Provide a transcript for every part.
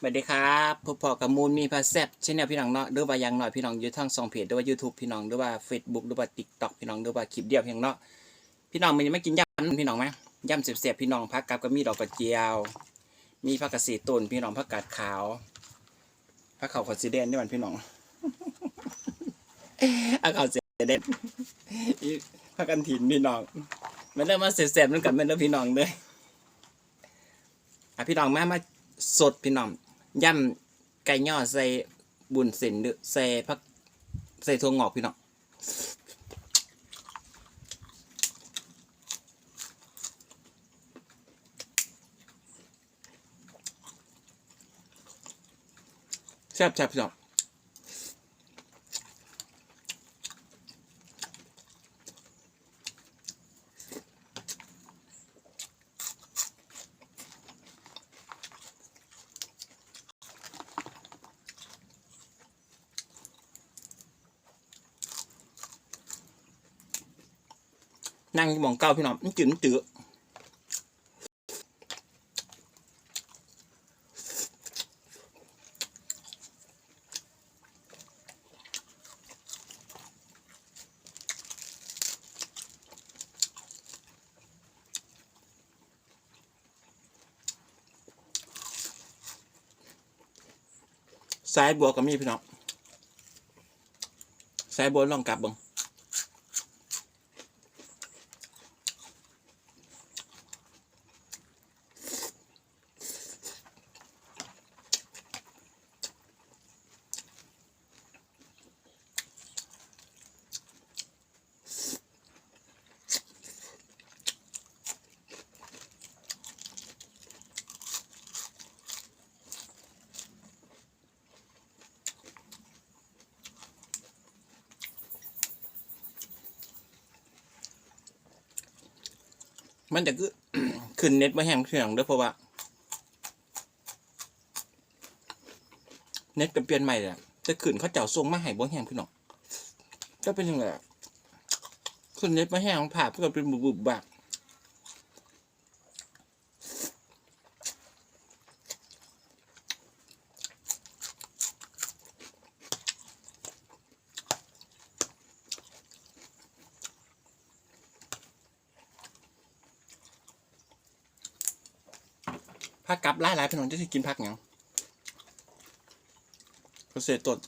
สวัสดีครับพบพอกับมูลมีพาแซบชแนลพี่น้องเนาะหรือว่าย่างหน่อยพี่น้องอยู่ทั้งสองเพจหรือว่า YouTube พี่น้องหรือว่า Facebook หรือว่า TikTok พี่น้องหรือว่าคลิปเดียวพี่น้องเนาะพี่น้องมันยังไม่กินยำพี่น้องไหมยำเสียบๆพี่น้องพักกับก็มีดอกกระเจียว มีผักกาดสีต้นพี่น้องผักกาดขาวผักขาวขาวสีแดงนี่มันพี่น้องอาขาวสีแดงผักกันถิ่นพี่น้องมันเริ่มมาเสียบๆนั่นกันมันเริ่มพี่น้องเลยอะพี่น้องมามาสดพี่น้อง ย่ำไก่ย่อใส่บุญเส้นหรือใส่พักใส่ถั่วงอกพี่น้องแซ่บแซ่บพี่น้อง มองเก้าพี่น้องมันจืดมันจืดสายบัวก็มีพี่น้องสายบัวลองกลับเบัง มันจะคือขึ้นเน็ตมาแห้งเสียงเด้วยเพราะว่า เน็ตก็เปลี่ยนใหม่เลยจะแต่ขึ้นเขาเจ้าทรงมาให้บ่แห้งพี่น้องก็เป็นยังไงขึ้นเน็ตมาแห้งผ่าเพื่อเป็นบุบบุบบัก หลายหลายๆพี่น้องจะสิกินผักหยังเกษตรตด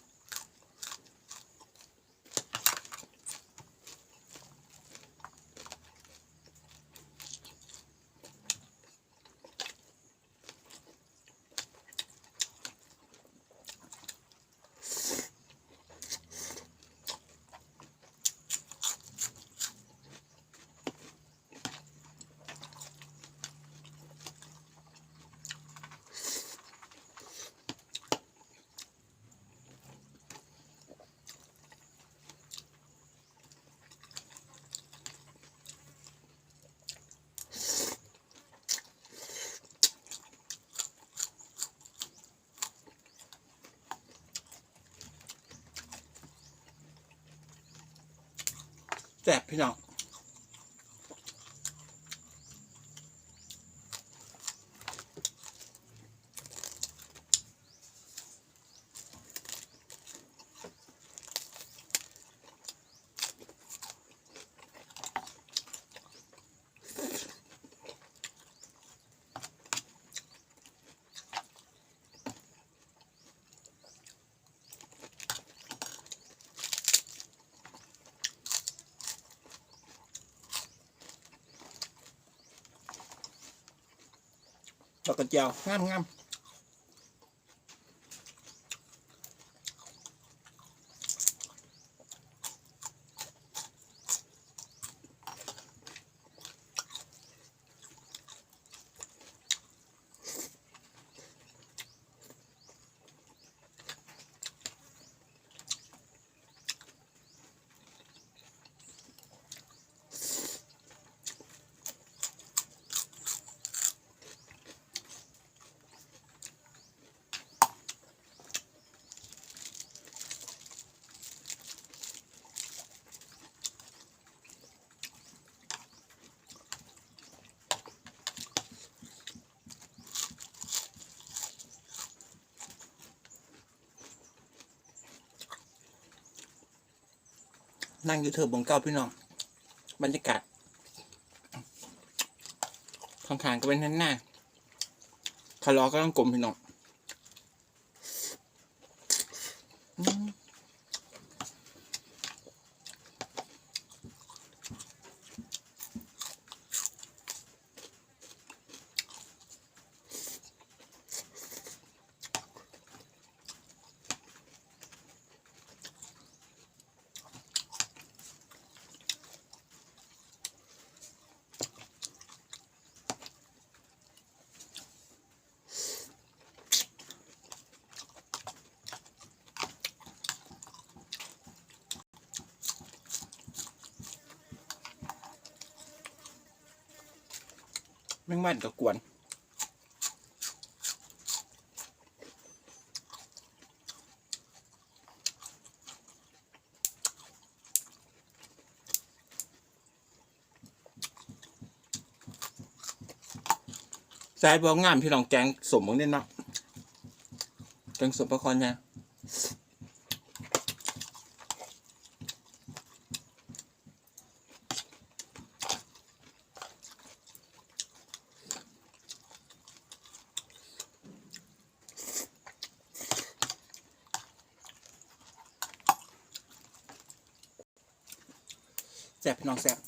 แสบพี่น้อง ดอกก นั่งอยู่เธอบงเก้าพี่น้อง บรรยากาศข้างๆก็เป็นนั่นหน้าคาร์ลอก็ต้องกลมพี่น้อง ม่งมันก็กวน สายบอกงามพี่น้องแกงสมมึงเนี่ยเนาะแกงสมประคอนเนี่ย บพี่น้องแซ่บ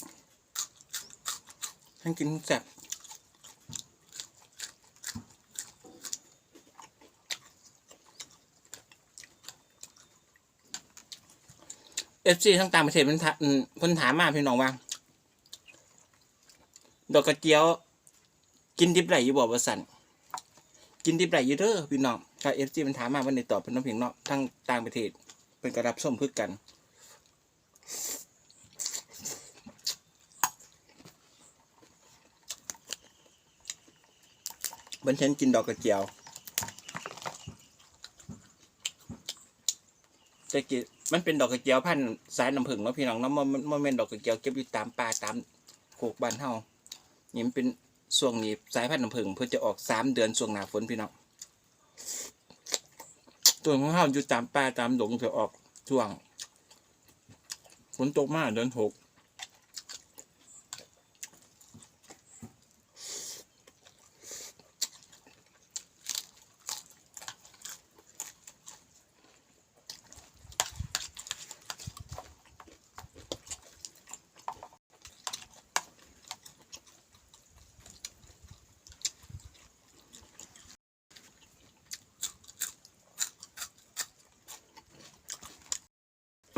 ให้กินแซ่บเอฟซีทั้งต่างประเทศมันถามอืมเพิ่นถามมาพี่น้องว่า ดอกกระเจียว กินดิบไหลอยู่บ่ว่าสั่นกินดิบไหลอยู่เด้อพี่น้องถ้าเอฟซีมันถามมาวันนี้ตอบเป็นน้องเพียงเนาะทั้งต่างประเทศเป็นกระดับส้มพึกกัน บันเทนกินดอกกระเจียวจะกินมันเป็นดอกกระเจียวพันธุ์สายน้ำผึ้งเนาะพี่น้องเนาะมันมันมันเป็นดอกกระเจียวเก็บอยู่ตามป่าตามโขกบ้านเฮานี่มันเป็นช่วงนี้สายพันธุ์น้ำผึ้งเพิ่นจะออกสามเดือนช่วงหน้าฝนพี่น้องตัวของเฮาอยู่ตามป่าตามดงจะออกช่วงฝนตกมากเดือนหก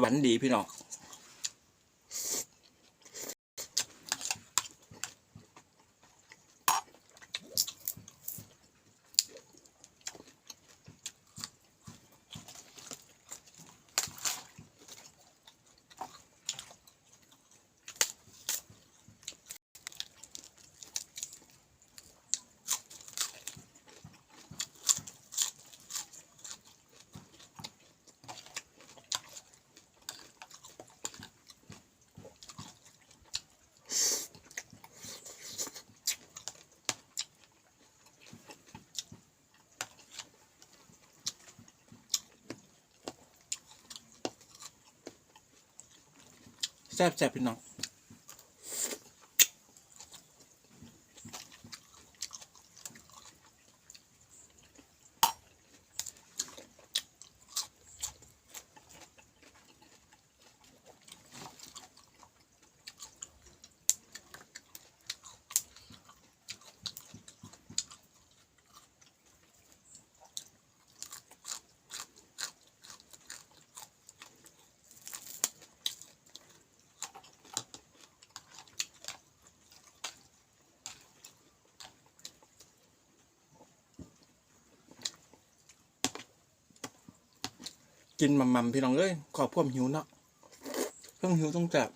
หวันดีพี่น้อง แซ่บแซ่บพี่น้อง กินมัมมัมพี่น้องเอ้ยขอบควมหิวเนาะเพิ่งหิวต้องจับ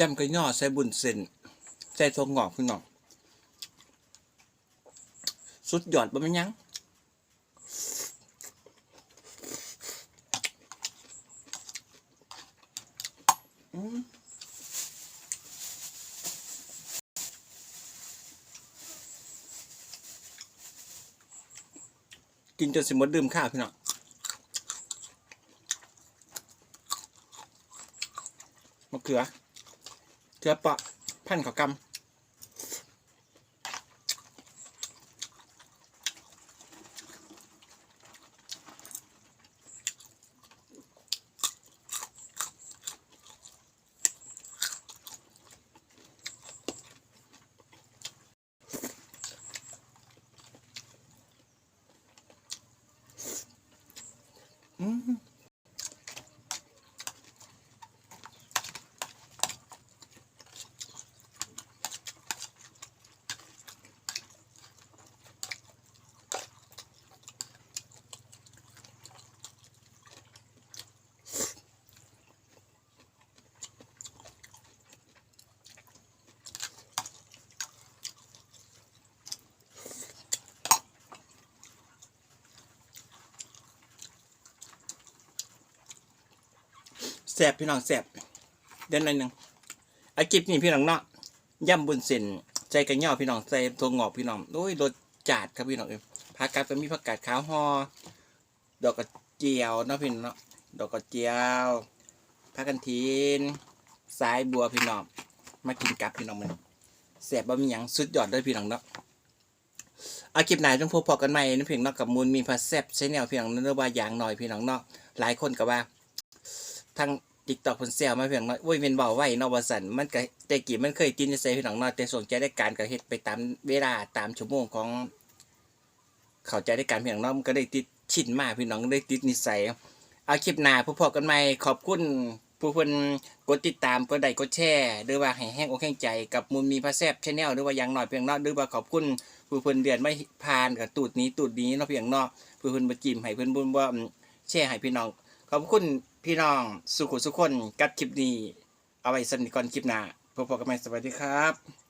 ยำกระยอใส่บุญเส้นใส่ทงงอกพี่น้องสุดยอดบ่แม่นยังกินจนสิมดดื่มข้าวพี่น้องมะเขือ เขือเปาะพันขากำ แสบพี่น้องแสบเดินหน่อยหนึ่งอากิบนี่พี่น้องเนาะย่ำบุญเส้นใจกระเหย่อพี่น้องใส่ตัวงอกพี่น้องโอ้ยรสจัดครับพี่น้องเอ้ยผักกาดก็มีผักกาดขาวห่อดอกกระเจียวเนาะพี่น้องเนาะดอกกระเจียวผักกันทีนสายบัวพี่น้องมากินกับพี่น้องมันแสบบะหมี่หยังสุดยอดเลยพี่น้องเนาะเอาคลิปไหนต้องพบพอกันใหม่นะเพียงนอกกับมูลมีพาแซบใช้แนวเพียงเนื้อว่าอย่างหน่อยพี่น้องเนาะหลายคนก็ว่าทาง ติ๊กต็อกเพิ่นแซวมาเพียงน้อยโอ้ยเป็นเบาไว้เนาะว่าซั่นมันก็แต่กี้มันเคยกินจะใส่พี่น้องเนาะแต่สนใจได้การก็เฮ็ดไปตามเวลาตามชั่วโมงของ เข้าใจได้การพี่น้องเนาะมันก็ได้ติดชินมาพี่น้องได้ติดนิสัยเอาคลิปหน้าพบพอกันใหม่ขอบคุณผู้เพิ่นกดติดตามกดไลค์กดแชร์หรือว่าให้แห้งอกแห้งใจกับมูลมีพระแซบชาแนลหรือว่าอย่างน้อยเพียงเนาะหรือว่าขอบคุณผู้เพิ่นเดือนไม่ผ่านกับตูดนี้ตูดนี้เนาะเพียงเนาะผู้เพิ่นบ่จิ้มให้เพิ่นบ่ว่าแชร์ให้พี่น้องขอบคุณ พี่น้องสุขุสุขคนกัดคลิปนี้ เอาไว้สนิทก่อนคลิปหน้าพบกันใหม่สวัสดีครับ